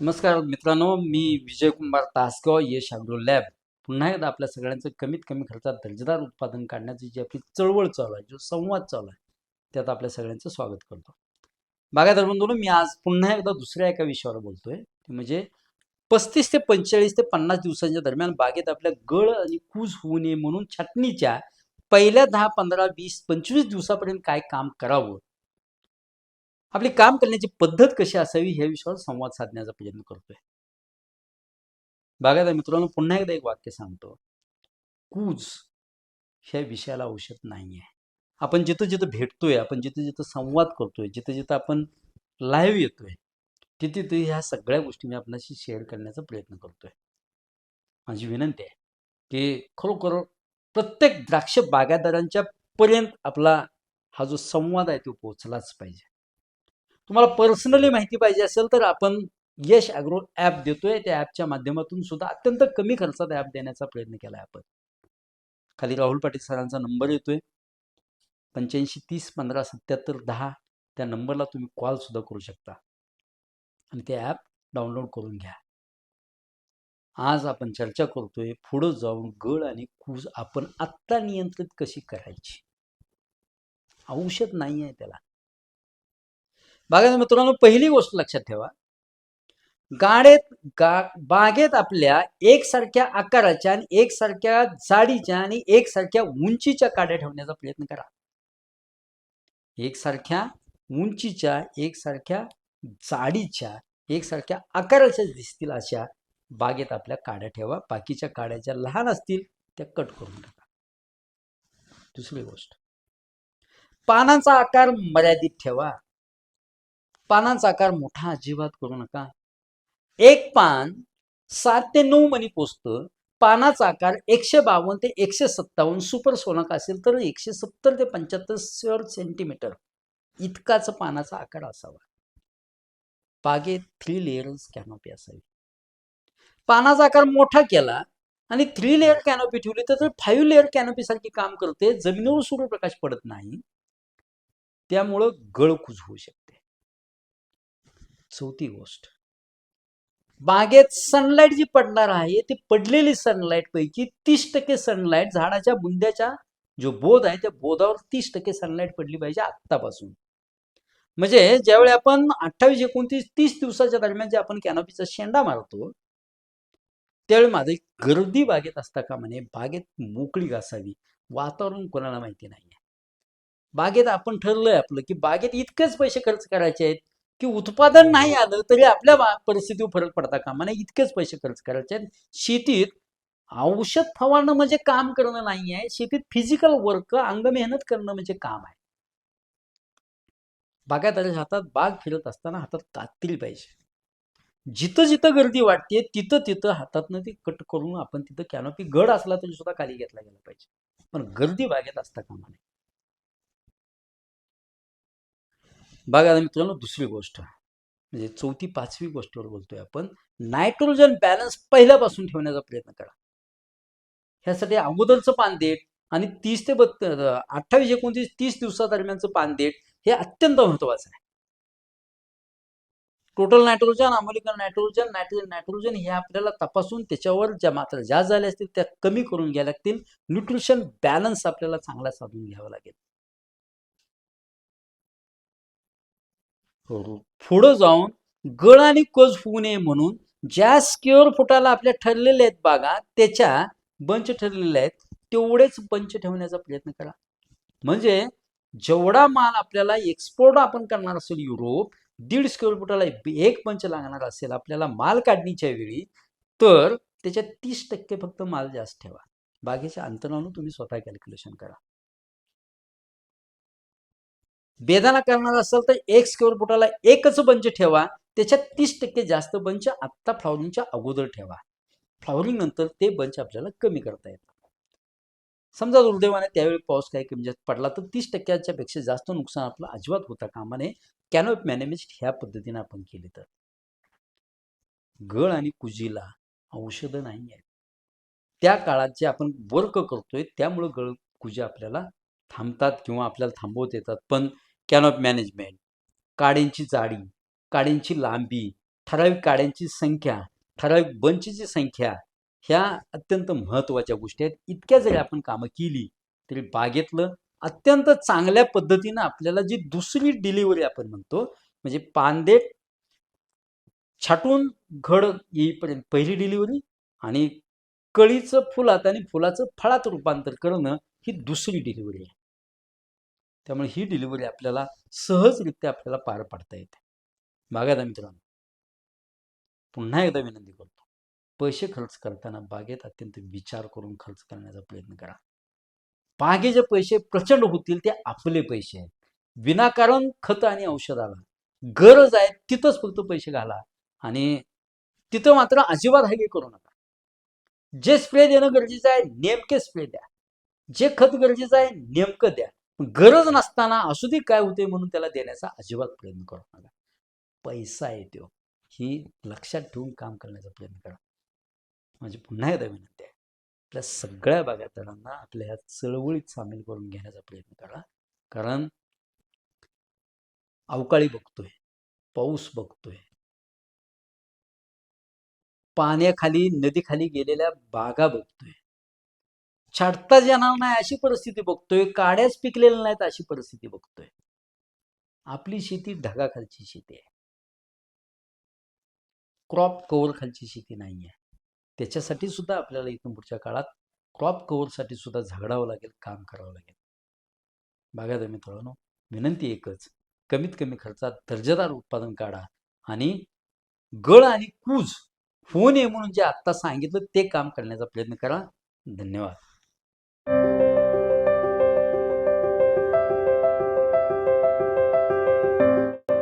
नमस्कार मित्रांनो मी विजयकुमार तासगाव यश अग्रो लॅब पुन्हा एकदा आपल्या सगळ्यांचं कमीत कमी खर्चात दर्जेदार उत्पादन काढण्याची जी आपली चळवळ चालू आहे जो संवाद चालू आहे त्यात आपल्या सगळ्यांचं स्वागत करतो. बागायदार बंधूंनो मी आज पुन्हा एकदा दुसऱ्या एका विषयावर बोलतोय. ते म्हणजे पस्तीस ते पंचेचाळीस ते पन्नास दिवसांच्या दरम्यान बागेत आपल्या गळ आणि कूज होऊ नये म्हणून छाटणीच्या पहिल्या दहा पंधरा वीस पंचवीस दिवसापर्यंत काय काम करावं? आपली काम करण्याची पद्धत कशी असावी ह्या विषयावर संवाद साधण्याचा प्रयत्न करतोय. बागायदार मित्रांनो पुन्हा एकदा एक वाक्य सांगतो. कूज ह्या विषयाला औषध नाही आहे आपण जिथं जिथं भेटतोय आपण जिथं जिथं संवाद करतोय जिथं जिथं आपण लाईव्ह येतोय तिथे तिथे ह्या सगळ्या गोष्टी मी आपल्याशी शेअर करण्याचा प्रयत्न करतोय. माझी विनंती आहे की खरोखर प्रत्येक द्राक्ष बागायतदारांच्या पर्यंत आपला हा जो संवाद आहे तो पोहोचलाच पाहिजे. तुम्हाला पर्सनली माहिती पाहिजे असेल तर आपण यश ॲग्रो ॲप देतोय. त्या ॲपच्या माध्यमातून सुद्धा अत्यंत कमी खर्चात ॲप देण्याचा प्रयत्न केला आहे आपण. खाली राहुल पाटील सरांचा नंबर येतोय. पंच्याऐंशी तीस पंधरा सत्याहत्तर दहा त्या नंबरला तुम्ही कॉल सुद्धा करू शकता. आणि ते ॲप डाउनलोड करून घ्या. आज आपण चर्चा करतोय पुढं जाऊन गळ आणि कूज आपण आत्ता नियंत्रित कशी करायची? औषध नाही आहे त्याला. बघा मित्रांनो पहिली गोष्ट लक्षात ठेवा. गाडेत गा बागेत आपल्या एकसारख्या आकाराच्या आणि एकसारख्या जाडीच्या आणि एकसारख्या उंचीच्या काड्या ठेवण्याचा प्रयत्न करा. एकसारख्या उंचीच्या एकसारख्या जाडीच्या एकसारख्या आकाराच्या दिसतील अशा बागेत आपल्या काड्या ठेवा. बाकीच्या काड्या ज्या लहान असतील त्या कट करून टाका. दुसरी गोष्ट. पानांचा आकार मर्यादित ठेवा. पानांचा आकार मोठा अजिबात करू नका. एक पान सात ते नऊ मणी पोचतं पानाचा आकार एकशे बावन्न ते एकशे सत्तावन्न सुपर सोनक असेल तर एकशे सत्तर ते पंच्याहत्तर सेंटीमीटर इतकाच पानाचा आकार असावा. बागेत थ्री लेअर्स कॅनोपी असावी. पानाचा आकार मोठा केला आणि थ्री लेअर कॅनोपी ठेवली तर फाईव्ह लेअर कॅनोपी सारखी काम करते. जमिनीवर सूर्यप्रकाश पडत नाही. त्यामुळं गळकूज होऊ शकते. चौथी गोष्ट. बागेत सनलाईट जी पडणार आहे ती पडलेली सनलाईट पैकी तीस टक्के सनलाईट झाडाच्या बुंद्याच्या जो बोध आहे त्या बोधावर तीस टक्के सनलाईट पडली पाहिजे आत्तापासून. म्हणजे ज्यावेळी आपण अठ्ठावीस एकोणतीस तीस दिवसाच्या दरम्यान जे आपण कॅनॉपीचा शेंडा मारतो त्यावेळी माझी गर्दी बागेत असता का म्हणे बागेत मोकळी घासावी वातावरण कोणाला माहिती नाही बागेत आपण ठरलंय आपलं की बागेत इतकेच पैसे खर्च करायचे आहेत की उत्पादन नाही आलं तरी आपल्या परिस्थितीवर फरक पडता कामा नये. इतकेच पैसे खर्च करायचे शेतीत औषध फवारणं म्हणजे काम करणं नाही आहे. शेतीत फिजिकल वर्क अंग मेहनत करणं म्हणजे काम आहे. बागायताच्या हातात बाग फिरत असताना हातात कात्री पाहिजे जिथं जिथं गर्दी वाटते तिथं तिथं हातातनं ती कट करून आपण तिथं कॅनोपी गड असला तरी सुद्धा खाली घेतला गेला पाहिजे. पण गर्दी बागेत असता कामा नये. बघा आता मित्रांनो दुसरी गोष्ट. म्हणजे चौथी पाचवी गोष्टीवर बोलतोय आपण. नायट्रोजन बॅलन्स पहिल्यापासून ठेवण्याचा प्रयत्न करा. ह्यासाठी अगोदरचं पान देठ आणि तीस ते बत्त अठ्ठावीस एकोणतीस तीस दिवसादरम्यानचं पान देठ हे अत्यंत महत्वाचं आहे. Total nitrogen ammoniacal nitrogen nitrogen nitrogen हे आपल्याला तपासून त्याच्यावर ज्या मात्रा ज्या झाल्या असतील त्या कमी करून घ्यायला लागतील. न्यूट्रिशन बॅलन्स आपल्याला चांगला साधून घ्यावा लागेल. पुढं जाऊन गळ आणि कोज होऊ नये म्हणून ज्या स्क्वेअर फुटाला आपल्या ठरलेले आहेत बागा त्याच्या बंच ठरलेले आहेत तेवढेच बंच ठेवण्याचा प्रयत्न करा. म्हणजे जेवढा माल आपल्याला एक्सपोर्ट आपण करणार असेल युरोप दीड स्क्वेअर फुटाला एक पंच लागणार असेल आपल्याला माल काढणीच्या वेळी तर त्याच्यात तीस टक्के फक्त माल जास्त ठेवा. बाकीच्या अंतरानं तुम्ही स्वतः कॅल्क्युलेशन करा. बेदाना करणार असेल तर एक स्क्वेअर फुटाला एकच बंच ठेवा. त्याच्यात तीस टक्के जास्त बंच आत्ता फ्लॉवरिंगच्या अगोदर ठेवा. फ्लॉवरिंग नंतर ते बंच आपल्याला कमी करता येतात समजा दुर्दैवाने त्यावेळी पाऊस काही कमी जास्त पडला तर तीस टक्क्याच्या पेक्षा जास्त नुकसान आपलं अजिबात होता कामाने कॅनोप मॅनेजमेंट ह्या पद्धतीने आपण केली तर. गळ आणि कुजीला औषधं नाही आहेत. त्या काळात जे आपण वर्क करतोय त्यामुळं गळ कुजी आपल्याला थांबतात किंवा आपल्याला थांबवत येतात. पण कॅनॉप मॅनेजमेंट काड्यांची जाडी काड्यांची लांबी ठराविक काड्यांची संख्या ठराविक बंचची संख्या ह्या अत्यंत महत्त्वाच्या गोष्टी आहेत. इतक्या जरी आपण कामं केली तरी बागेतलं अत्यंत चांगल्या पद्धतीनं आपल्याला जी दुसरी डिलिव्हरी आपण म्हणतो म्हणजे पांदे छाटून घड येईपर्यंत पहिली डिलिव्हरी आणि कळीचं फुलात आणि फुलाचं फळात रूपांतर करणं ही दुसरी डिलिव्हरी आहे. त्यामुळे ही डिलिव्हरी आपल्याला सहजरित्या आपल्याला पार पाडता येते. बागायदा मित्रांनो. पुन्हा एकदा विनंती करतो. पैसे खर्च करताना बागेत अत्यंत विचार करून खर्च करण्याचा प्रयत्न करा. बागेचे पैसे प्रचंड होतील ते आपले पैसे आहेत. विनाकारण खत आणि औषधाला गरज आहे तिथंच फक्त पैसे घाला आणि तिथं मात्र अजिबात हागे करू नका. जे स्प्रे देणं गरजेचं आहे नेमके स्प्रे द्या. जे खत गरजेचं आहे नेमकं द्या. गरज नसताना असू दे काय होते म्हणून त्याला देण्याचा अजिबात प्रयत्न करू नका. पैसा येतो ही लक्षात ठेवून काम करण्याचा प्रयत्न करा. माझी पुन्हा एकदा विनंती आहे. आपल्या सगळ्या बागायतदारांना आपल्या ह्या चळवळीत सामील करून घेण्याचा प्रयत्न करा. कारण अवकाळी बघतोय पाऊस बघतोय. पाण्याखाली नदीखाली गेलेल्या बागा बघतोय. छाटताच येणार नाही अशी परिस्थिती बघतोय. काड्याच पिकलेल्या नाहीत अशी परिस्थिती बघतोय. आपली शेती ढगाखालची शेती आहे. क्रॉप कव्हर खालची शेती नाही आहे त्याच्यासाठी सुद्धा आपल्याला इथून पुढच्या काळात क्रॉप कव्हरसाठी सुद्धा झगडावं लागेल काम करावं लागेल. बघा मित्रांनो विनंती एकच कमीत कमी खर्चात दर्जेदार उत्पादन काढा आणि गळ आणि कूज होऊ नये म्हणून जे आत्ता सांगितलं ते काम करण्याचा प्रयत्न करा. धन्यवाद.